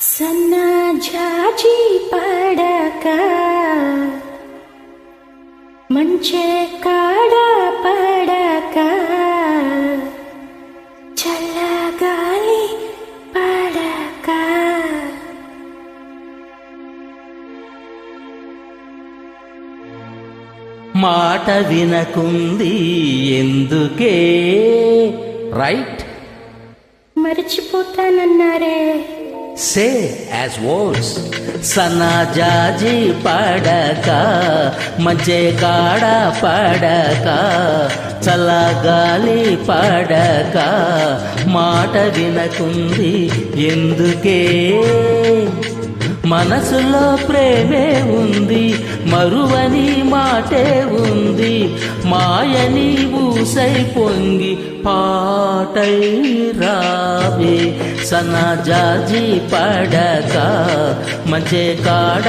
సన్నజాజి పడక. మంచే కాడ పడక. చల్లగాలి పడక. మాట వినకుంది ఎందుకే? రైట్. మర్చిపోతానన్నారే. సే యాజ్ వర్డ్స్ సన్నజాజి పడక మంచే కాడ పడక చల్లగాలి పడక మాట వినకుంది ఎందుకే? మనసులో ప్రేమే ఉంది మరువని మాటే ఉంది మాయని ఊసై పొంగి పాటై రావే. సనా సన్నజాజి పడక మంచే కాడ